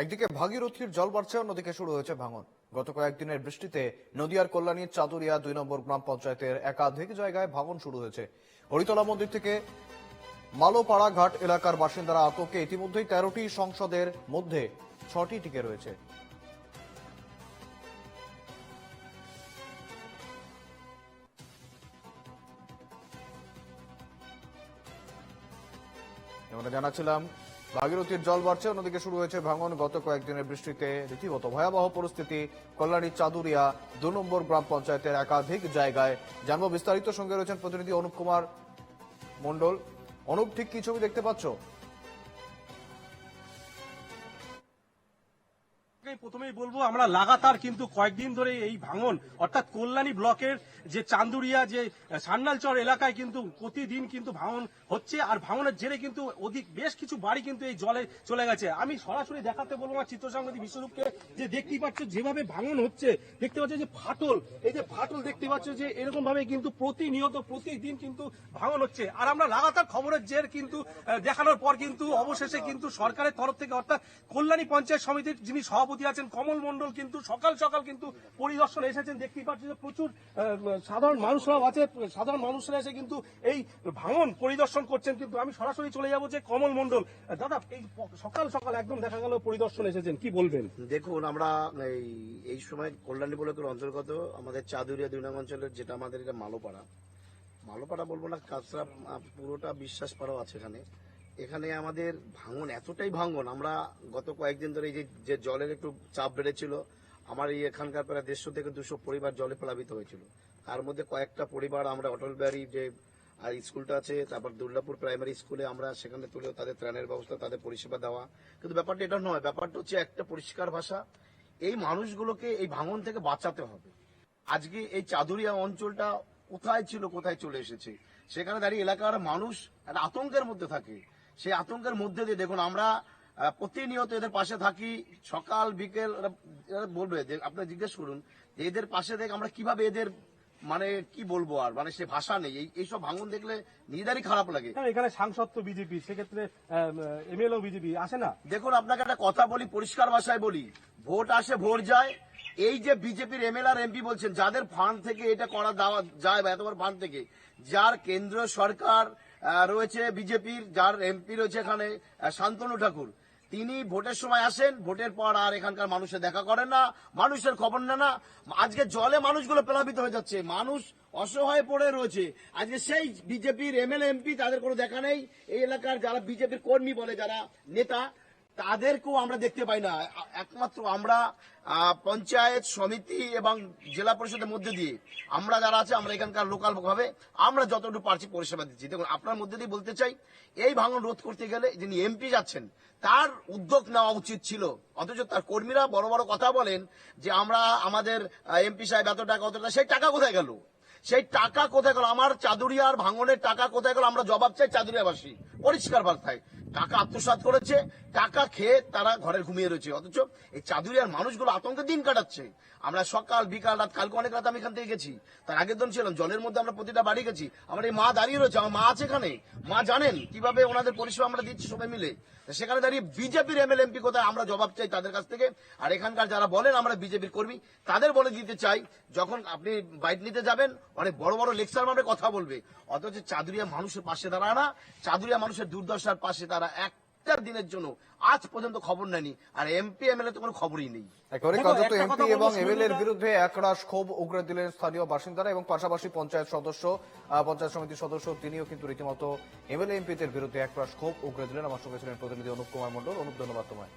একদিকে ভাগীরথীর জল বাড়ছে, অন্যদিকে শুরু হয়েছে ভাঙন। গত কয়েকদিনের বৃষ্টিতে নদিয়ার কল্যাণীর চাতুরিয়া দুই নম্বর গ্রাম পঞ্চায়েতের একাধিক জায়গায় ভাঙন শুরু হয়েছে। হরিতলা মন্দির থেকে মালোপাড়া ঘাট এলাকার বাসিন্দারা আতঙ্কে ইতিমধ্যেই তেরোটি সংসদের মধ্যে ছটি টিকে রয়েছে। আমরা জানাচ্ছিলাম ভাগীরথীর জল বাড়ছে, অন্যদিকে শুরু হয়েছে ভাঙন। গত কয়েকদিনের বৃষ্টিতে রীতিমত ভয়াবহ পরিস্থিতি। কল্যাণী, চাদুরিয়া, দু নম্বর গ্রাম পঞ্চায়েতের একাধিক জায়গায় জানব বিস্তারিত। সঙ্গে রয়েছেন প্রতিনিধি অনুপ কুমার মন্ডল অনুপ, ঠিক কি ছবি দেখতে পাচ্ছ? প্রথমেই বলব, আমরা লাগাতার কিন্তু কয়েকদিন ধরে এই ভাঙন, অর্থাৎ কল্যাণী ব্লকের যে চান্দুরিয়া, যে সান্নালচর এলাকায় কিন্তু প্রতিদিন কিন্তু ভাঙন হচ্ছে, আর ভাঙনের জেরে কিন্তু অধিক বেশ কিছু বাড়ি কিন্তু এই জলে চলে গেছে। আমি সরাসরি দেখাতে বলব আমার চিত্র সাংবাদিক বিশ্বরূপকে, যে দেখতেই পাচ্ছ যেভাবে ভাঙন হচ্ছে, দেখতে পাচ্ছ যে ফাটল, এই যে ফাটল দেখতে পাচ্ছ যে এরকম ভাবে কিন্তু প্রতিনিয়ত, প্রতিদিন কিন্তু ভাঙন হচ্ছে। আর আমরা লাগাতার খবরের জের কিন্তু দেখানোর পর কিন্তু অবশেষে কিন্তু সরকারের তরফ থেকে, অর্থাৎ কল্যাণী পঞ্চায়েত সমিতির যিনি সভাপতি আছেন কমল মন্ডল কিন্তু সকাল সকাল কিন্তু পরিদর্শনে এসেছেন, দেখতেই পাচ্ছি প্রচুর সাধারণ মানুষরাও আছে, সাধারণ মানুষরা এসে কিন্তু এই ভাঙন পরিদর্শন করছেন, কিন্তু আমি সরাসরি চলে যাব যে কমল মন্ডল দাদা, এই সকাল সকাল একদম দেখা গেল পরিদর্শন এসেছেন, কি বলবেন? দেখুন, আমরা এই এই সময় কল্যাণী ব্লকের অন্তর্গত আমাদের চাদুরিয়া দুই নং অঞ্চলের যেটা আমাদের এটা মালোপাড়া। মালোপাড়া বলব না, কাঁচরা পুরোটা বিশ্বাস পাড়াও আছে এখানে। এখানে আমাদের ভাঙন এতটাই ভাঙন, আমরা গত কয়েকদিন ধরে এই যে যে জলের একটু চাপ বেড়েছিল, আমার এই এখানকার প্রায় দেড়শো থেকে দুশো পরিবার জলে প্লাবিত হয়েছিল। তার মধ্যে কয়েকটা পরিবার আমরা অটল বিহারী যে আর স্কুলটা আছে, তারপর দুর্গাপুর প্রাইমারি স্কুলে আমরা সেখানে তুলে তাদের ত্রাণের ব্যবস্থা, তাদের পরিষেবা দেওয়া। কিন্তু ব্যাপারটা এটা নয়, ব্যাপারটা হচ্ছে একটা পরিষ্কার ভাষা, এই মানুষগুলোকে এই ভাঙন থেকে বাঁচাতে হবে। আজকে এই চাদুরিয়া অঞ্চলটা কোথায় ছিল, কোথায় চলে এসেছে? সেখানে দাঁড়িয়ে এলাকার মানুষ একটা আতঙ্কের মধ্যে থাকে। সেই আতঙ্কের মধ্যে দিয়ে দেখুন আমরা প্রতিনিয়ত এদের পাশে থাকি। সকাল বিকেল বলবে যে আপনারা জিজ্ঞেস করুন এদের পাশে থেকে আমরা কীভাবে এদের মানে কি বলব আর? মানে সে ভাষা নেই। এই এইসব ভাঙন দেখলে নিজেদেরই খারাপ লাগে। এখানে সাংসদ তো বিজেপি সেক্ষেত্রে এমএলও বিজেপি আসে না? দেখুন আপনাকে একটা কথা বলি পরিষ্কার ভাষায় বলি। ভোট আসে ভোট যায়। এই যে বিজেপির এমএল আর এমপি বলছেন যাদের ফান্ড থেকে এটা করা দেওয়া যায় বা এতবার ফান্ড থেকে যার কেন্দ্র সরকার রয়েছে বিজেপির, যার এমপি রয়েছে এখানে শান্তনু ঠাকুর। তিনি ভোটের সময় আসেন, ভোটের পর আর এখানকার মানুষের দেখা করেন না, মানুষের খবর নেন না। আজকে জলে মানুষগুলো প্লাবিত হয়ে যাচ্ছে, মানুষ অসহায় পড়ে রয়েছে। আজকে সেই বিজেপির এমএলএ, এমপি, তাদের কোনো দেখা নেই। এই এলাকার যারা বিজেপির কর্মী বলে, যারা নেতা তাদেরকেও আমরা দেখতে পাই না। একমাত্র আমরা পঞ্চায়েত সমিতি এবং জেলা পরিষদের মধ্যে দিয়ে আমরা যারা আছে, আমরা এখানকার লোকাল ভাবে আমরা যতটুকু পারছি পরিষেবা দিচ্ছি। দেখুন, আপনার মধ্যে দিয়ে বলতে চাই, এই ভাঙন রোধ করতে গেলে যিনি এমপি যাচ্ছেন, তার উদ্যোগ নেওয়া উচিত ছিল। অথচ তার কর্মীরা বড় বড় কথা বলেন যে, আমরা আমাদের এমপি সাহেব এত টাকা, অত টাকা, সেই টাকা কোথায় গেল? সেই টাকা কোথায় গেল? আমার চাদুরিয়ার ভাঙনের টাকা কোথায় গেল? আমরা জবাব চাই চাদুরিয়াবাসী, পরিষ্কার বার্তায়। টাকা আত্মসাৎ করেছে, টাকা খেয়ে তারা ঘরে ঘুমিয়ে রয়েছে। অথচ এই চাদুরিয়ার মানুষগুলো আতঙ্কে দিন কাটাচ্ছে। আমরা সকাল, বিকাল, রাত, কালকে অনেক রাত আমি এখান থেকে গেছি। তার আগের দিন ছিলাম, জলের মধ্যে আমরা প্রতিটা বাড়ি গেছি। আমার এই মা দাঁড়িয়ে রয়েছে, আমার মা আছে এখানে। মা জানেন কীভাবে ওনাদের পরিষেবা আমরা দিচ্ছি সবাই মিলে। সেখানে দাঁড়িয়ে বিজেপির এমএল এমপি কোথায় আমরা জবাব চাই তাদের কাছ থেকে। আর এখানকার যারা বলেন, আমরা বিজেপির কর্মী, তাদের বলে দিতে চাই, যখন আপনি বাইক নিতে যাবেন, অনেক বড় বড় লেকচার মামে কথা বলবে। অথচ চাদুরিয়া মানুষের পাশে দাঁড়ায় না। চাদুরিয়া মানুষের দুর্দশার পাশে তারা একটা দিনের জন্য আজ পর্যন্ত খবর নেনি আর এমপি এমএলএ তো কোনো খবরই নেই। একেবারে দেখো, কার্যত এমপি এবং এমএলএ এর বিরুদ্ধে একরাশ ক্ষোভ উগরে দিলেন স্থানীয় বাসিন্দারা এবং পাশাপাশি পঞ্চায়েত সদস্য আহ, পঞ্চায়েত সমিতির সদস্য তিনিও কিন্তু রীতিমতো এমএলএ এমপিদের বিরুদ্ধে একরাশ ক্ষোভ উগরে দিলেন। আমার সঙ্গে ছিলেন প্রতিনিধি অনুপ কুমার মন্ডল অনুপ ধন্যবাদ তোমায়।